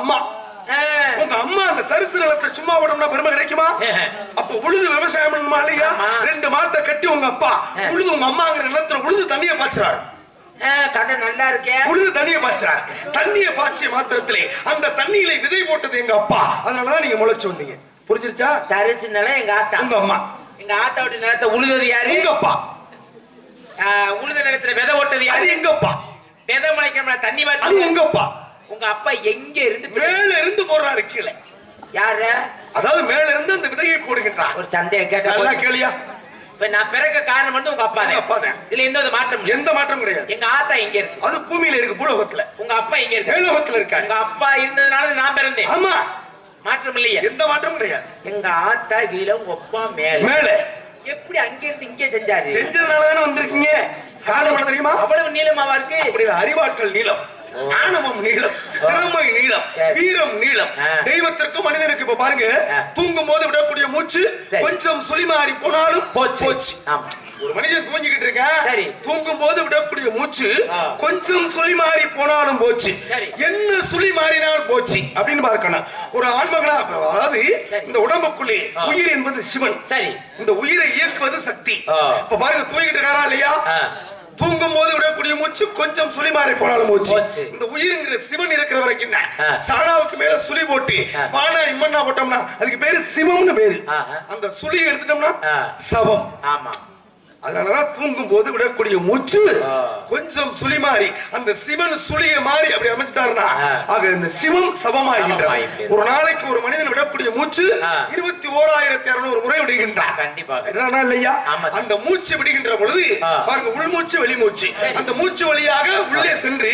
அம்மா. உங்க அம்மா அந்த தரிசு நிலத்தை சும்மா விடணும்னா பெருமை கிடைக்குமா? அப்ப உழுது விவசாயம் பண்ணணுமா இல்லையா. ரெண்டு மாட்டை கட்டி உங்க அப்பா. உழுது உங்க அம்மாங்கிற நிலத்துல உழுது தண்ணிய பாய்ச்சுறாரு. நல்லா இருக்கே. உழுது தண்ணிய பாய்ச்சுறாரு. தண்ணிய பாய்ச்சிய மாத்திரத்திலே அந்த தண்ணியில விதை போட்டது எங்க அப்பா. அதனாலதான் நீங்க முளைச்சு வந்தீங்க. புரிஞ்சிருச்சா? தரிசு நிலம் எங்க ஆத்தா. உங்க அம்மா. எங்க ஆத்தா விட்டு நிலத்தை உழுதது யாரு? உங்க அப்பா. உழுத நிலத்துல விதை ஓட்டது அது யாரு எங்க அப்பா. விதை முளைக்கணும் தண்ணி பார்த்து உங்க அப்பா. உங்க அப்பா எங்க இருந்து மேல இருந்து போடுறாரு கீழே. யாரு? அதாவது மேல இருந்து அந்த விதையை போடுகின்றார். ஒரு சந்தேகம் கேட்டா நல்லா போதும். கேளியா? இப்ப நான் பிறக்க காரணம் வந்து உங்க அப்பா தான். இதுல எந்த ஒரு மாற்றம். எந்த மாற்றம் கிடையாது. எங்க ஆத்தா எங்க இருக்கு? அது பூமியில இருக்கு பூலோகத்துல. உங்க அப்பா எங்க இருக்கு? மேலோகத்துல இருக்காரு. உங்க அப்பா இருந்ததுனால நான் பிறந்தேன். ஆமா. மாற்றம் இல்லையே. எந்த மாற்றமும் கிடையாது. எங்க ஆத்தா கீழே உங்க அப்பா மேல. மேல. எப்படி அங்க இருந்து இங்கே செஞ்சாரு? செஞ்சதுனால தானே வந்திருக்கீங்க? காரணம் தெரியுமா? அவ்வளவு நீளமாவா இருக்கு? அப்படி அறிவாற்றல் நீளம். ஆணவம் நீளம் திறமை நீளம். வீரம் நீளம். தெய்வத்திற்கும் மனிதனுக்கு இப்ப பாருங்க. தூங்கும் போது விடக்கூடிய மூச்சு. கொஞ்சம் சுழிமாறி போனாலும் போச்சு ஒரு மனிதன் தூங்கிக்கிட்டு இருக்க சரி. தூங்கும் போது விடக்கூடிய மூச்சு. கொஞ்சம் சுழி மாறி போனாலும் போச்சு. என்ன சுழி மாறினால் போச்சு அப்படின்னு பார்க்கணும் ஒரு ஆண்மகனா அதாவது. இந்த உடம்புக்குள்ளே. உயிர் என்பது சிவன் இந்த உயிரை இயக்குவது சக்தி. இப்ப பாருங்க தூங்கிட்டு இருக்காரா இல்லையா. தூங்கும் போது விடக்கூடிய மூச்சு கொஞ்சம் சுழி மாறி போனாலும் மூச்சு. இந்த உயிருங்கிற சிவன் இருக்கிற வரைக்கும். சாணாவுக்கு மேல சுழி போட்டு. பானா இம்மன்னா போட்டோம்னா அதுக்கு பேரு சிவம்னு பேரு. அந்த சுழி எடுத்துட்டோம்னா. சவம் ஆமா அதனாலதான் தூங்கும் போது விடக்கூடிய மூச்சு. கொஞ்சம் சுழி மாறி அந்த சிவன் சுழிய மாறி அப்படி அமைச்சிட்டாருன்னா ஆ. ஆக இந்த சிவம் சமமாகின்றது. ஒரு நாளைக்கு ஒரு மனிதன் விடக்கூடிய மூச்சு. இருபத்தி ஓராயிரத்தி இருநூறு முறை விடுகின்றார் கண்டிப்பாக என்னன்னா இல்லையா. அந்த மூச்சு விடுகின்ற பொழுது. பாருங்க உள்மூச்சு வெளிமூச்சு. அந்த மூச்சு வழியாக உள்ளே சென்று.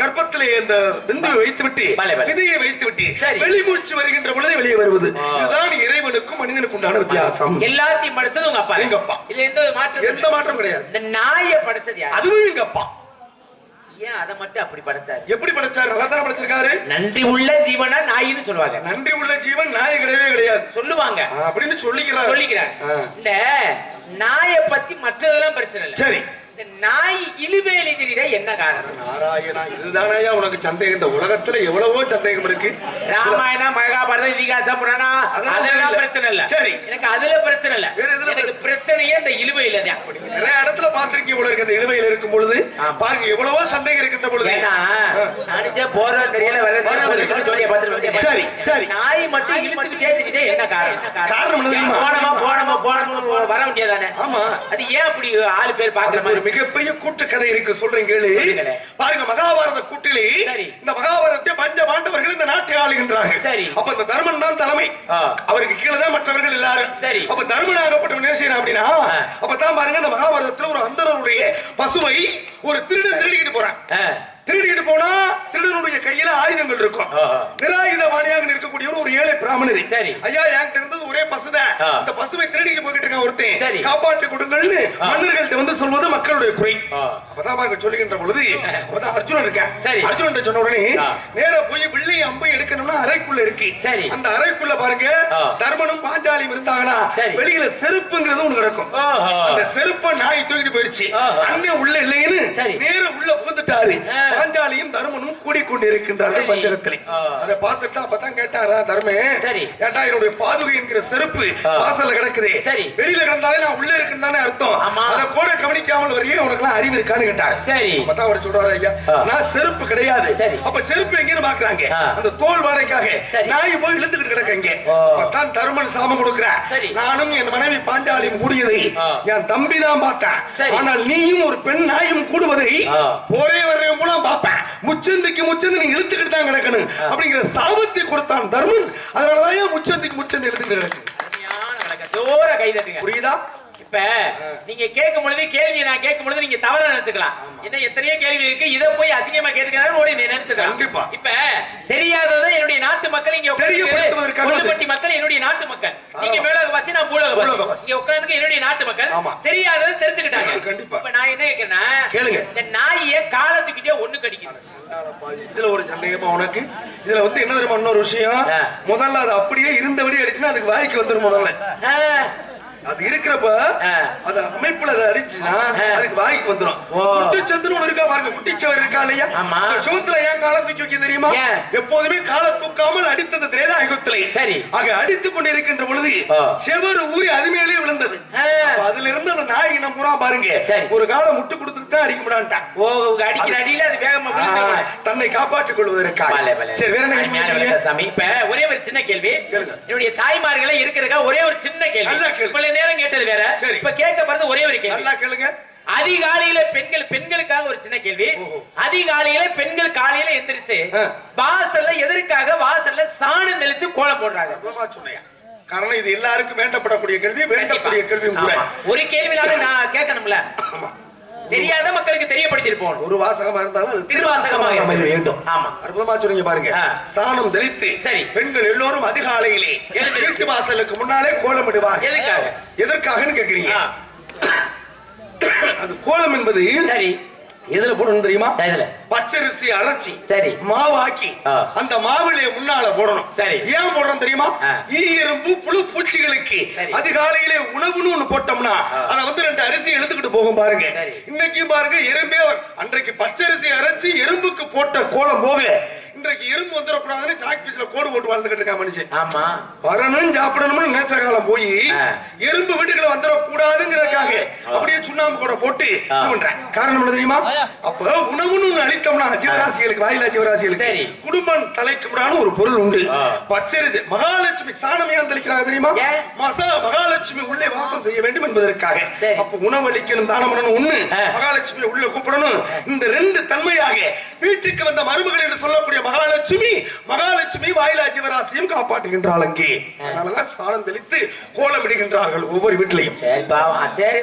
கர்ப்பத்திலே அந்த பிந்துவை வைத்து விட்டு. விதையை வைத்து விட்டு. வெளிமூச்சு வருகின்ற பொழுது வெளியே வருவது. இதுதான் இறைவனுக்கும் மனிதனுக்கும் உண்டான வித்தியாசம் எல்லாத்தையும் படைச்சது உங்க அப்பா எங்க அப்பா. இதுல எந்த மாற்றம் எந்த. மாற்றம் கிடையாது. இந்த நாயை படைச்சது யார்? அதுவும் எங்க அப்பா. ஏன் அதை மட்டும் அப்படி படைச்சாரு? எப்படி படைச்சாரு? நல்லா தானே படைச்சிருக்காரு. நன்றி உள்ள ஜீவனா நாயின்னு சொல்லுவாங்க. நன்றி உள்ள ஜீவன் நாய் கிடையவே கிடையாது. சொல்லுவாங்க. அப்படின்னு சொல்லிக்கிறார். சொல்லிக்கிறாங்க ஆ. இந்த நாயை பத்தி மற்றதெல்லாம் பிரச்சனை இல்லை. சரி. இந்த நாய் இழுவேலி தெரியுதா என்ன காரணம்? நாராயணா இதுதானயா உனக்கு சந்தேகம்? இந்த உலகத்துல எவ்வளவோ சந்தேகம் இருக்கு. ராமாயணம் மகாபாரதம் இதிகாசம் புராணம் அதெல்லாம். பிரச்சனை இல்ல. சரி. எனக்கு அதுல பிரச்சனை இல்ல. எனக்கு பிரச்சனையே இந்த இழுவையில தான். நிறைய இடத்துல பாத்திருக்கீங்க இருக்க. இந்த இழுவையில் இருக்கும் பொழுது. பாருங்க எவ்வளவோ சந்தேகம் இருக்கின்ற பொழுது நினைச்சே போற தெரியல வர சரி, சரி. நாய் மட்டும் இழுத்துக்கிட்டே தெரியுதே என்ன காரணம் காரணம் என்ன தெரியுமா? போனமா போனமா போனமா வர வேண்டியதானே ஆமா அது ஏன் அப்படி ஆளு பேர் பாக்குற ஒரு மாதிரி மிகப்பெரிய கூட்டு கதை இருக்கு சொல்றேன் கேளு. பாருங்க மகாபாரத கூட்டிலே சரி. இந்த மகாபாரதத்தை பஞ்ச பாண்டவர்கள் இந்த நாட்டை ஆளுகின்றார்கள் சரி. அப்ப இந்த தர்மன் தான் தலைமை. அவருக்கு கீழே தான் மற்றவர்கள் எல்லாரும் சரி. அப்ப தர்மன் ஆகப்பட்டவன் என்ன செய்யறான் அப்படின்னா. அப்பதான் பாருங்க இந்த மகாபாரதத்துல ஒரு அந்தனருடைய பசுவை ஒரு திருடன் திருடிக்கிட்டு போறான். திருடிக்கிட்டு போனா திருடனுடைய கையில ஆயுதங்கள் இருக்கும். நிராயுதவாணியாக நிற்கக்கூடியவர் ஒரு ஏழை பிராமணர் சரி. ஐயா என்கிட்ட இருந்தது ஒரே பசுதான். இந்த பசுவை திருடிக்கிட்டு போயிட்டு இருக்கான். ஒருத்தன் காப்பாற்றி கொடுங்கள்னு. மன்னர்கள்ட்ட வந்து சொல்வது மக்களுடைய குறை. அப்பதான் பாருங்க சொல்லுகின்ற பொழுது அப்பதான் அர்ஜுனன் இருக்கேன் சரி. அர்ஜுனன் சொன்ன உடனே. நேரா போய் வில்லை அம்பை எடுக்கணும்னா அறைக்குள்ள இருக்கு. அந்த அறைக்குள்ள பாருங்க. தர்மனும் பாஞ்சாலியும் இருந்தாங்கன்னா. வெளியில செருப்புங்கிறது ஒண்ணு கிடக்கும். அந்த செருப்ப நாய் தூக்கிட்டு போயிருச்சு. அண்ணன் உள்ள இல்லைன்னு. நேர உள்ள புகுந்துட்டாரு. பாஞ்சாலியும் தர்மனும் கூடிக்கொண்டிருக்கின்றார்கள் சரி. பஞ்சகத்திலே. அதை பார்த்துட்டு அப்பதான் கேட்டாரா தர்மே. ஏண்டா என்னுடைய பாதுகை என்கிற செருப்பு. வாசல்ல கிடக்குது சரி. வெளியில கிடந்தாலே நான் உள்ள இருக்குன்னு தானே அர்த்தம். அதை கூட கவனிக்காமல் வரையே உனக்கு எல்லாம் அறிவு இருக்கான்னு கேட்டாரு சரி அப்பதான் அவர் சொல்றாரு ஐயா. நான் செருப்பு கிடையாது. அப்ப செருப்பு எங்கன்னு பாக்குறாங்க. அந்த தோல் வாடகைக்காக. நாய் போய் இழுத்துக்கிட்டு கிடக்க இங்க. அப்பதான் தருமன் சாமம் கொடுக்கிறேன். நானும் என் மனைவி பாஞ்சாலியும் கூடியதை. என் தம்பி தான் பார்த்தேன். ஆனால் நீயும் ஒரு பெண் நாயும் கூடுவதை. போரே வரையும் மூலம் பார்ப்பேன் முச்சந்திக்கு முச்சந்து நீ இழுத்துக்கிட்டு தான் கிடக்கணும் அப்படிங்கிற சாபத்தை கொடுத்தான் தர்மன் அதனாலதான் முச்சந்திக்கு முச்சந்து இழுத்துக்கிட்டு விளக்கம். ஜோர கை தட்டுங்க புரியுதா இப்ப நீங்க கேட்கும் பொழுது கேள்வியை நான் கேட்கும் பொழுது நீங்க தவறா நினைச்சுக்கலாம். என்ன எத்தனையோ கேள்வி இருக்கு. இத போய் அசிங்கமா கேட்டுக்கிறாரு ஓடி நினைச்சுக்கலாம். கண்டிப்பா. இப்ப தெரியாததை என்னுடைய நாட்டு மக்கள் இங்க கொல்லுப்பட்டி மக்கள் என்னுடைய நாட்டு மக்கள். நீங்க மேலோகவாசி நான் பூலோகவாசி பூலோகவாசி. இங்க உட்கார்ந்து என்னுடைய நாட்டு மக்கள். தெரியாததை தெரிஞ்சுக்கிட்டாங்க. கண்டிப்பா. இப்ப நான் என்ன கேட்கிறேன்னா கேளுங்க. இந்த நாயை காலத்துக்கிட்டே ஒண்ணு கடிக்குது. இதுல ஒரு சந்தேகமா உனக்கு? இதுல வந்து என்ன தெரியுமா இன்னொரு விஷயம். முதல்ல அது அப்படியே இருந்தபடி அடிச்சுன்னா அதுக்கு வாய்க்கு வந்துரும் முதல்ல. அது இருக்கிறப்ப. அது அமைப்புல அதை அடிச்சுன்னா ஆ. அதுக்கு வாய்க்கு. குட்டிச்சந்துன்னு ஒண்ணு இருக்கா பாருங்க குட்டிச்சவர் இருக்கா இல்லையா சுவத்துல ஏன் காலை தூக்கி வைக்க தெரியுமா? எப்போதுமே காலை தூக்காமல் அடித்தது திரேதாயுகத்திலே சரி. ஆக அடித்துக் கொண்டிருக்கின்ற பொழுது ஓ. செவரு ஊறி அது மேலே விழுந்தது அதுல இருந்து அந்த நாய் இனம் பூரா பாருங்க. ஒரு காலை முட்டு கொடுத்துட்டு தான் அடிக்க முடியான்ட்டான் ஓ அடிக்கிற அடியில அது வேகமா தன்னை காப்பாற்றிக் கொள்வதற்காக. சரி வேற என்ன சாமி. இப்ப ஒரே ஒரு சின்ன கேள்வி. என்னுடைய தாய்மார்களே இருக்கிறதுக்கா ஒரே ஒரு சின்ன கேள்வி. இவ்வளவு நேரம் கேட்டது வேற. இப்ப கேட்க ஒரே ஒரு கேள்வி கேளுங்க அதிகாலையில பெண்கள் பெண்களுக்காக ஒரு சின்ன கேள்வி. அதிகாலையில பெண்கள் காலையில எந்திரிச்சு. வாசல்ல எதற்காக வாசல்ல சாணம் தெளிச்சு கோலம் போடுறாங்க. காரணம் இது எல்லாருக்கும் வேண்டப்படக்கூடிய கேள்வி வேண்டக்கூடிய ஆமா. ஒரு கேள்வினாலும் நான் கேட்கணும்ல. தெரியாத மக்களுக்கு தெரியப்படுத்திருப்போம் ஒரு வாசகமா இருந்தாலும் திருவாசகமாக அமைய வேண்டும். ஆமா. அற்புதமா சொன்னீங்க பாருங்க. சாணம் தெளித்து சரி. பெண்கள் எல்லோரும் அதிகாலையிலே. வீட்டு வாசலுக்கு முன்னாலே கோலமிடுவார் எதுக்காக? எதற்காகன்னு கேக்குறீங்க? அது கோலம் என்பது சரி. எதுல போடணும் தெரியுமா பச்சரிசி அரைச்சி சரி. மாவாக்கி. அந்த மாவுலே முன்னால போடணும் சரி. ஏன் போடணும் தெரியுமா. ஈ எறும்பு புழு பூச்சிகளுக்கு. அதிகாலையிலே உணவுன்னு ஒண்ணு போட்டோம்னா அத வந்து ரெண்டு அரிசி எடுத்துக்கிட்டு போகும் பாருங்க சரி. இன்னைக்கும் பாருங்க எறும்பே. அன்றைக்கு பச்சரிசி அரைச்சி எறும்புக்கு போட்ட கோலம் போக இன்றைக்கு எறும்பு வந்துடக்கூடாதுன்னு சாக் பீஸ்ல கோடு போட்டு வாழ்ந்துகிட்டு இருக்கா மனுஷன். ஆமா. வரணும் சாப்பிடணும்னு நேச்ச காலம் போய். எறும்பு வீட்டுக்குள்ள வந்துடக்கூடாதுங்கிறதுக்காக அப்படியே சுண்ணாம்பு கூட போட்டு பண்றேன். காரணம் என்ன தெரியுமா? அப்ப உணவுன்னு ஒண்ணு அளித்தோம்னா ஜீவராசிகளுக்கு வாயிலா சரி. ஜீவராசிகளுக்கு குடும்பம் தலைக்கும்டான ஒரு பொருள் உண்டு. பச்சரிசி மகாலட்சுமி சாணம் ஏன் தெளிக்கிறாங்க தெரியுமா? மசா மகாலட்சுமி உள்ளே வாசம் செய்ய வேண்டும் என்பதற்காக. அப்ப உணவு அளிக்கணும் தானம் பண்ணணும் ஒண்ணு. மகாலட்சுமி உள்ள கூப்பிடணும். இந்த ரெண்டு தன்மையாக வீட்டுக்கு வந்த மருமகள் என்று சொல்லக்கூடிய மகாலட்சுமி மகாலட்சுமி வாயிலா ஜீவராசியும் காப்பாற்றுகின்றாள் அங்கே. அதனாலதான் சாணம் தெளித்து கோலமிடுகின்றார்கள் ஒவ்வொரு வீட்டிலையும். சரி பாவம். சரி?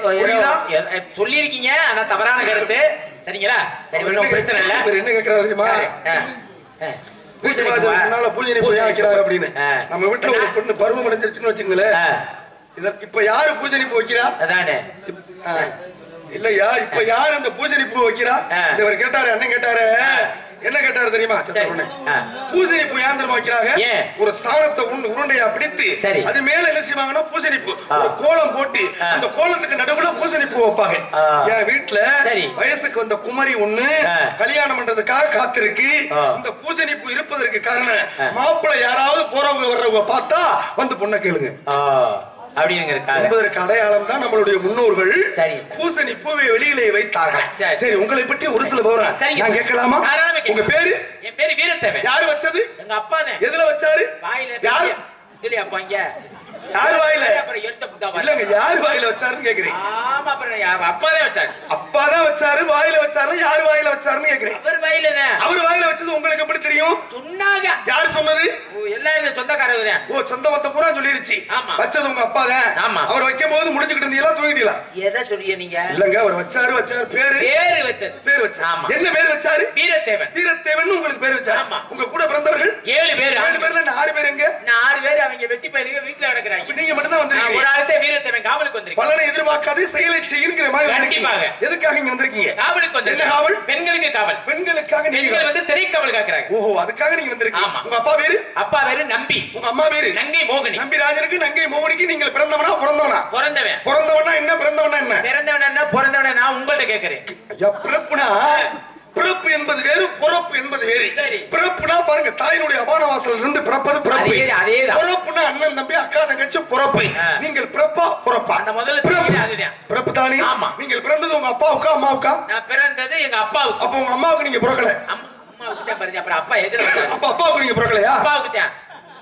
சொல்லியிருக்கீங்க. ஆனா தவறான கருத்து. சரிங்களா? சரி ஒண்ணும் பிரச்சனை இல்ல. இவர் என்ன கேட்கிறாரு. பூஜை முன்னால பூஜை போய் வைக்கிறாங்க அப்படின்னு. நம்ம வீட்டுல ஒரு பொண்ணு பருவம் அடைஞ்சிருச்சுன்னு வச்சுங்களேன் இப்ப யாரு பூஜனிப்பு வைக்கிறா? அதானே. இல்லையா? இப்ப யார் அந்த பூஜனி பூ வைக்கிறா? இவர் கேட்டாரு அண்ணன் கேட்டாரு. என்ன கேட்டாரு தெரியுமா பூசணி பூ ஏன் தெரியுமா வைக்கிறாங்க? ஒரு சாணத்தை உண்டு உருண்டையா பிடித்து. அது மேல என்ன செய்வாங்கன்னா பூசணி பூ. ஒரு கோலம் போட்டு. அந்த கோலத்துக்கு நடுவுல பூசணி பூ வைப்பாங்க. என் வீட்டுல. வயசுக்கு வந்த குமரி ஒண்ணு. கல்யாணம் பண்றதுக்காக காத்திருக்கு. இந்த பூசணி பூ இருப்பதற்கு காரணம். மாப்பிள்ளை யாராவது போறவங்க வர்றவங்க பார்த்தா வந்து பொண்ணை கேளுங்க ஆ, அப்படிங்க இருக்காங்க என்பதற்கு அடையாளம் தான் நம்மளுடைய முன்னோர்கள். பூசணி பூவை வெளியிலே வைத்தார்கள். சரி. உங்களை பற்றி ஒரு சில விவரம் நான். கேட்கலாமா. உங்க பேரு? என் பேரு வீரத்தேவன். யாரு வச்சது? எங்க அப்பா தான். எதுல வச்சாரு? யாரு? யாரு வாயில. இல்லங்க யாரு வாயில வச்சாருன்னு கேக்குறேன் ஆமா அப்புறம் அப்பா தான் வச்சாரு. அப்பா தான் வச்சாரு வாயில வச்சாரு யாரு வாயில வச்சாருன்னு கேக்குறேன் அவர் வாயில அவர் வாயில வச்சது உங்களுக்கு எப்படி தெரியும்? சொன்னாங்க. யாரு சொன்னது? சொந்தக்காரங்க தான். ஓ சொந்த மொத்த பூரா சொல்லிருச்சு. ஆமா. வச்சது உங்க அப்பா தான். ஆமா. அவர் வைக்கும் போது முடிஞ்சுக்கிட்டு இருந்தீங்களா தூங்கிட்டீங்களா? எதை சொல்றீங்க நீங்க? இல்லங்க அவர் வச்சாரு வச்சாரு பேரு. பேரு வச்சது. பேர் வச்சாரு ஆமா. என்ன பேர் வச்சாரு? வீரத்தேவன். வீரத்தேவன் உங்களுக்கு பேர் வச்சாரு ஆமா. உங்க கூட பிறந்தவர்கள்? ஏழு பேர் ஏழு பேர்ல நான் ஆறு பேர் எங்க? நான் ஆறு பேர் அவங்க வெட்டி பயிலுங்க வீட்டுல கிடக்குறாங்க நீங்க மட்டும் தான் வந்திருக்கீங்க. ஒரு ஆளுதான் வீரத்தேவன் காவலுக்கு பலனை எதிர்பார்க்காதே செயலை செய்யுங்கிற மாதிரி கண்டிப்பாக. எதுக்காக இங்க வந்திருக்கீங்க? காவலுக்கு என்ன காவல்? பெண்களுக்கு காவல். பெண்களுக்காக நீங்க பெண்கள் வந்து திரைக்காவல் காக்குறாங்க. ஓஹோ அதுக்காக நீங்க வந்திருக்கீங்க. உங்க அப்பா பேரு? அப்பா பேரு நம்பி. உங்க அம்மா பேரு? நங்கை மோகினி. நம்பி ராஜனுக்கு நங்கை மோகனிக்கு நீங்கள் பிறந்தவனா பிறந்தவனா? பிறந்தவன். பிறந்தவனா என்ன பிறந்தவனா என்ன? பிறந்தவன் என்ன பிறந்தவன் நான் உங்கள்ட்ட கேக்குறேன் ஐயா, பிறப்புனா? பிறப்பு என்பது வேறு பிறப்பு என்பது வேறு. சரி. பிறப்புனா பாருங்க தாயினுடைய அபான வாசல் இருந்து பிறப்பது பிறப்பு. பிறப்புனா அண்ணன் தம்பி அக்கா தங்கச்சி பிறப்பு. நீங்கள் பிறப்பா பிறப்பா? அந்த முதல்ல பிறப்பு. பிறப்பு தானே? ஆமா. நீங்கள் பிறந்தது உங்க அப்பாவுக்கா அம்மாவுக்கா? நான் பிறந்தது எங்க அப்பாவுக்கு. அப்ப உங்க அம்மாவுக்கு நீங்க பிறக்கல. அம்மா- அம்மாவுக்கு தான் பிறந்தேன். அப்புறம் அப்பா எதிர அப்ப அப்பாவுக்கு நீங்க பிறக்கலையா? அப்பாவுக்கு தான்.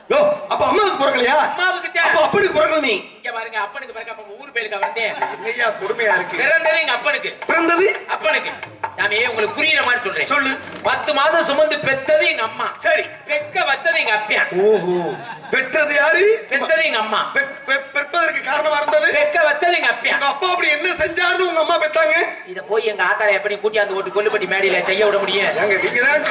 யோ அப்ப அம்மாவுக்கு பிறக்கலையா? அம்மாவுக்கு அப்ப அப்பனுக்கு பிறக்கல நீ. இங்க பாருங்க அப்பனுக்கு பிறக்க அப்ப ஊர் பேருக்கா வந்தேன் என்னையா கொடுமையா இருக்கு? பிறந்தது எங்க அப்பனுக்கு. பிறந்தது? அப்பனுக்கு. சாமி உங்களுக்கு புரியுற மாதிரி சொல்றேன். சொல்லு. பத்து மாதம் சுமந்து பெத்தது எங்க அம்மா. சரி. பெக்க வச்சது எங்க அப்பா ஓஹோ. பெற்றது யாரு? பெத்தது எங்க அம்மா. பெற்பதற்கு காரணமா இருந்தது? பெக்க வச்சது எங்க அப்பா உங்க அப்பா அப்படி என்ன செஞ்சாருன்னு உங்க அம்மா பெத்தாங்க? இத போய் எங்க ஆத்தால எப்படி கூட்டியாந்து ஓட்டு கொல்லுப்பட்டி மேடையில செய்ய விட முடியும்.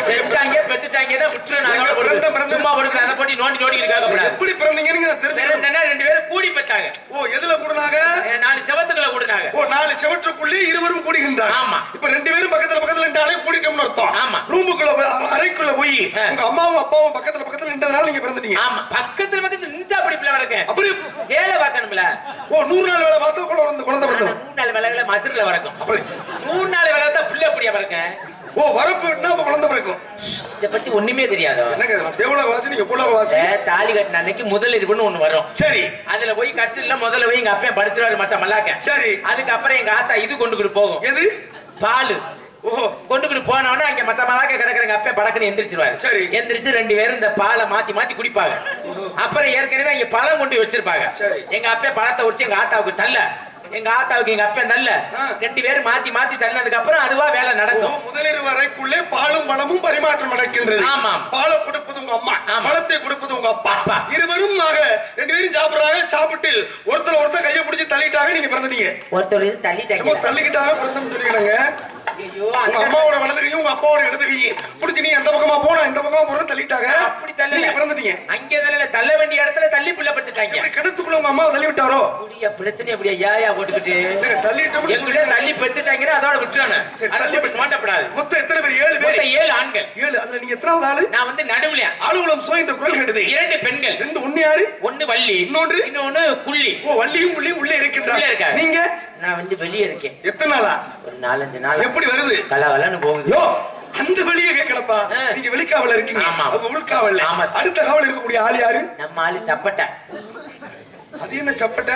செத்தாங்க பெத்துட்டாங்க தான் விட்டுரு நாங்க சும்மா கொடுக்குற அதை போட்டு நோண்டி நோண்டி இருக்காக கூடாது எப்படி பிறந்தீங்கன்னு பிறந்தனா ரெண்டு பேரும் கூடி பெற்றாங்க ஓ எதுல கூடுனாங்க? நாலு செவத்துக்களை கூடினாங்க ஓ நாலு செவற்றுக்குள்ளே இருவரும் கூடுகின்றார் ஆமா. இப்ப ரெண்டு பேரும் பக்கத்துல பக்கத்துல நின்றாலே கூடிட்டோம்னு அர்த்தம். ஆமா. ரூமுக்குள்ள அறைக்குள்ள போய். உங்க அம்மாவும் அப்பாவும் பக்கத்துல பக்கத்துல நின்றதுனால நீங்க பிறந்துட்டீங்க. ஆமா. பக்கத்துல பக்கத்துல நின்றா அப்படி பிள்ளை வரக்கேன் அப்படி வேலை பார்க்கணும்ல ஓ நூறு நாள் வேலை பார்த்தா குழந்தை பிறந்தோம் மூணு நாள் விலகுல மசுரில் வரக்கும் மூணு நாள் விலகு தான் பிள்ளை அப்படியா வரக்கேன் ஓ வரப்பு விட்டுனா அப்ப குழந்தை பிறக்கும். இதை பத்தி ஒண்ணுமே தெரியாதோ என்னங்க? தேவலோக வாசி நீங்க வாசி. தாலி கட்டின அன்னைக்கு முதல் இருப்புன்னு ஒண்ணு வரும். சரி. அதுல போய் கட்டில முதல்ல போய் எங்க அப்பா படுத்துருவாரு மற்ற மல்லாக்க. சரி. அதுக்கப்புறம் எங்க ஆத்தா இது கொண்டுகிட்டு போகும். எது? பால். கொண்டுகிட்டு போனவொடனே அங்க மத்த மலாக்க கிடக்குறங்க அப்பா படக்குன்னு எந்திரிச்சிருவாரு. சரி. எந்திரிச்சு ரெண்டு பேரும் இந்த பாலை மாத்தி மாத்தி குடிப்பாங்க. அப்புறம் ஏற்கனவே இங்க பழம் கொண்டு வச்சிருப்பாங்க. சரி. எங்க அப்பா பழத்தை உடிச்சு எங்க ஆத்தாவுக்கு தள்ள. எங்க ஆத்தாவுக்கு எங்க அப்பா தள்ள ஆ. ரெண்டு பேரும் மாத்தி மாத்தி தள்ளதுக்கு அப்புறம் அதுவா வேலை நடக்கும். முதலிரு வரைக்குள்ளே பாலும் பழமும் பரிமாற்றம் நடக்கின்றது. ஆமாம். பாலை கொடுப்பது உங்க அம்மா ஆமா. பழத்தை கொடுப்பது உங்க அப்பா. இருவரும் ஆக ரெண்டு பேரும் சாப்பிடுறாங்க சாப்பிட்டு ஒருத்தர் ஒருத்தர் கையை பிடிச்சி தள்ளிட்டாங்க நீங்க பிறந்துட்டீங்க. ஒருத்தர் தள்ளிட்டாங்க. தள்ளிக்கிட்டாங்க பிறந்தோம்னு சொல்லிக்கிறாங்க உங்க அம்மாவோட வலது கையும் உங்க அப்பாவோட இடது கையும் பிடிச்சி நீ அந்த பக்கமா போனா இந்த பக்கமா போறோம் தள்ளிட்டாங்க. அப்படி நீங்க பிறந்துட்டீங்க. அங்கே தள்ளல தள்ள வேண்டிய இடத்துல தள்ளி புள்ள பத்துட்டாங்க கிணத்துக்குள்ள உங்க அம்மாவை தள்ளி விட்டாரோ அப்படியா பிரச்சனை அப்படியா ஏயா போட்டுக்கிட்டு? சொல்லி தள்ளி பெத்துட்டாங்கன்னா அதோட விட்டுறானு. தள்ளி போட்டு மாட்டப்படாது மொத்தம் எத்தனை பேர்? ஏழு பேர். ஏழு ஆண்கள். ஏழு. அதுல நீங்க எத்தனாவது ஆளு? நான் வந்து நடுவுல ஆளுகுளம் சோ என்ற குரல் கேட்டது. இரண்டு பெண்கள். ரெண்டு ஒண்ணு யாரு? ஒண்ணு வள்ளி. இன்னொன்று? இன்னொன்னு குள்ளி. ஓ வள்ளியும் புள்ளியும் உள்ளே இருக்காங்க. நீங்க? நான் வந்து வெளியே இருக்கேன். எத்தனை நாளா? ஒரு நாலஞ்சு நாள். எப்படி வருது? கலவலன்னு போகுது. யோ அந்த வெளியே கேட்கலப்பா. நீங்க வெளிக்காவல இருக்கீங்க. ஆமா. ஆமா. அடுத்த காவல் இருக்கக்கூடிய ஆள் யாரு? நம்ம ஆளு சப்பட்டை. அது என்ன சப்பட்ட?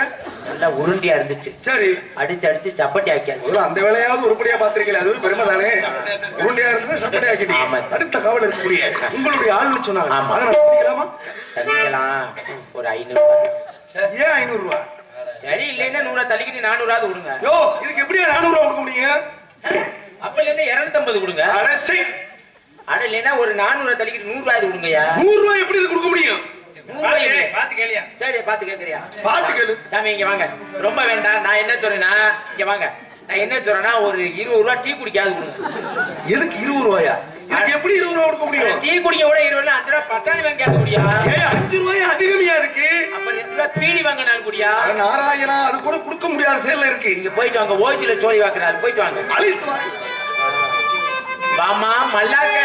நல்லா உருண்டியா இருந்துச்சு. சரி. அடிச்சு அடிச்சு சப்பட்டி ஆக்கியாச்சு. அந்த வேலையாவது உருப்படியா பாத்திருக்கீங்களா அதுவே பெருமை தானே? உருண்டையா இருந்தது சப்பட்டை ஆக்கிட்டீங்க. ஆமா. அடுத்த காவல் இருக்கக்கூடிய உங்களுடைய ஆள்னு சொன்னாங்க. ஆமா. அதை நான் சொல்லிக்கலாமா? தள்ளிக்கலாம். ஒரு ஐநூறு ஏன் ஐநூறு ரூபா? சரி இல்லைன்னா நூறா தள்ளிக்கிட்டு நானூறாவது கொடுங்க. யோ இதுக்கு எப்படியா நானூறு ரூபா கொடுக்க முடியுங்க? அப்ப இல்லைன்னா இருநூத்தம்பது கொடுங்க. அடைச்சை அட இல்லைன்னா ஒரு நானூறு தள்ளிக்கிட்டு நூறு ரூபாய் கொடுங்கய்யா. நூறு ரூபாய் எப்படி இது கொடுக்க முடியும்? ரூபாய் இல்லை. சரி பாத்து கேக்குறியா? பாத்து கேளு. சாமி இங்க வாங்க. ரொம்ப வேண்டாம். நான் என்ன சொல்றேன்னா இங்க வாங்க. நான் என்ன சொல்றேன்னா ஒரு இருபது ரூபா டீ குடிக்காது எதுக்கு இருபது ரூபாயா? இதுக்கு எப்படி இருபது ரூபா கொடுக்க முடியும்? டீ குடிக்க கூட இருபது ரூபா அஞ்சு ரூபா பத்தாணி வாங்கியாது குடியா? அஞ்சு ரூபாய் அதிகமையா இருக்கு. அப்ப ரெண்டு ரூபா பீடி வாங்கினாலும் குடியா? நாராயணா அது கூட கொடுக்க முடியாத செயல்ல இருக்கு. இங்க போயிட்டு வாங்க. ஓசில சோழி வாக்குறாரு. போயிட்டு வாங்க. வாமா மல்லாக்க.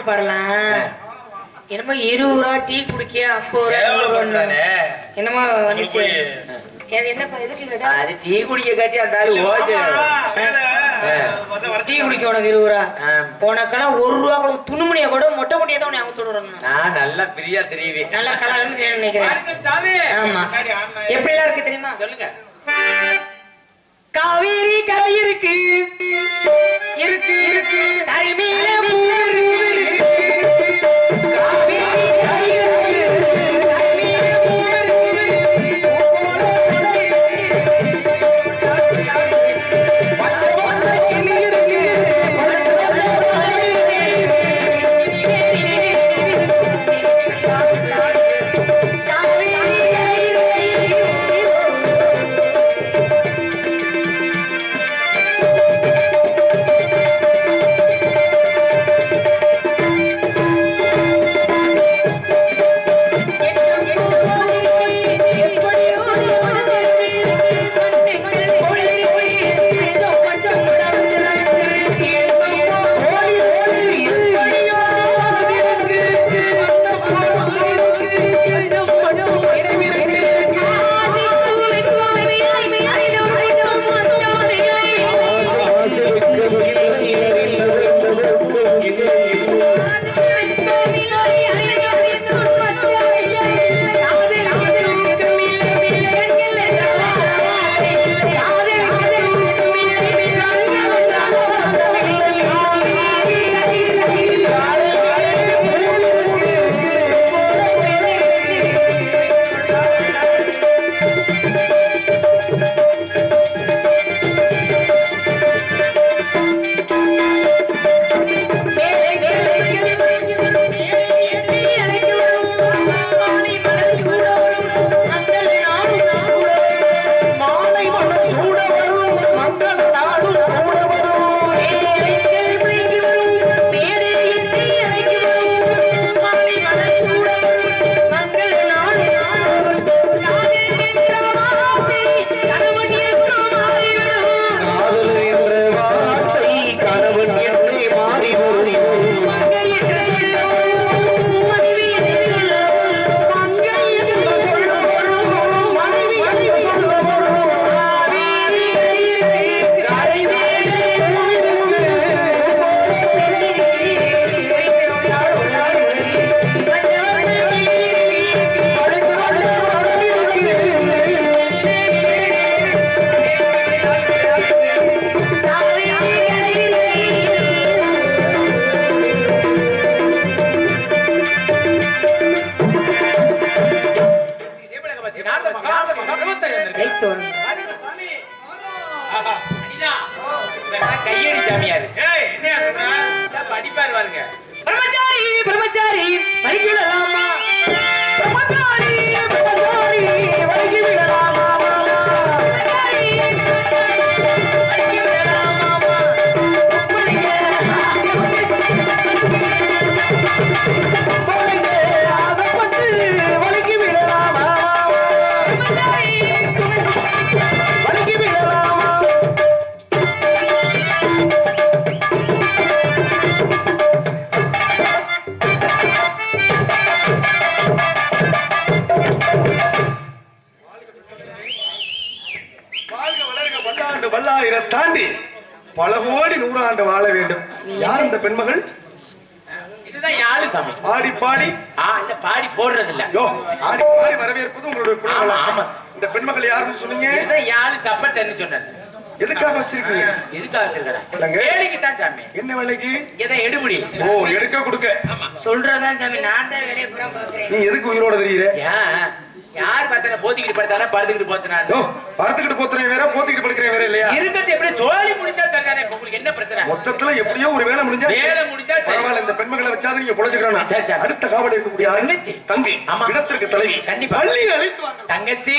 பாட்டு பாடலாம். என்னமோ இருபது ரூபா டீ குடிக்க அப்போ என்னமோ வந்துச்சு. அது டீ குடிக்க காட்டி டீ குடிக்க உனக்கு இருபது ரூபா. உனக்கெல்லாம் ஒரு ரூபா கூட துணுமணியை கூட மொட்டை மொட்டையை தான் அவங்க விடணும். நான் நல்லா பிரியா தெரியுவேன். நல்லா கலர்னு நினைக்கிறேன். சாமி. ஆமா. எப்படிலாம் இருக்கு தெரியுமா? சொல்லுங்க. காவேரி கரை இருக்கு. கையடி சாமியாரு படிப்பாரு பாருங்க. பிரம்மச்சாரி பிரம்மச்சாரி படிக்கலாம் இந்த பெண்மகள் யாருன்னு சொன்னீங்க? இதுதான் யாழு சப்பட்டன்னு சொன்னது எதுக்காக வச்சிருக்கீங்க? எதுக்காக வச்சிருக்கிறேன் இல்லைங்க. வேலைக்கு தான் சாமி. என்ன வேலைக்கு? இங்கதான் எடுபடி ஓ எடுக்க கொடுக்க. சொல்றதான் சாமி. நான் தான் வெளியே புறம் பாக்குறேன் நீ எதுக்கு உயிரோட தெரியுற? யார் பார்த்தா போத்திக்கிட்டு படுத்தானா படுத்துக்கிட்டு போத்தினான் யோ படுத்துக்கிட்டு போத்துறேன் வேற போத்திக்கிட்டு படுக்கிறேன் வேற இல்லையா இருக்கட்டும் எப்படி ஜோலி முடிஞ்சா இப்ப உங்களுக்கு என்ன பிரச்சனை மொத்தத்துல எப்படியோ ஒரு வேலை முடிஞ்சா வேலை முடிஞ்சா. பரவாயில்ல இந்த பெண்மகளை வச்சாது நீங்க பொழைச்சுக்கிறா சரி, சரி. அடுத்த காவல் இருக்கக்கூடிய தங்கச்சி. தங்கி ஆமா. இடத்திற்கு தலைவி கண்டிப்பா. பள்ளி அழைத்து தங்கச்சி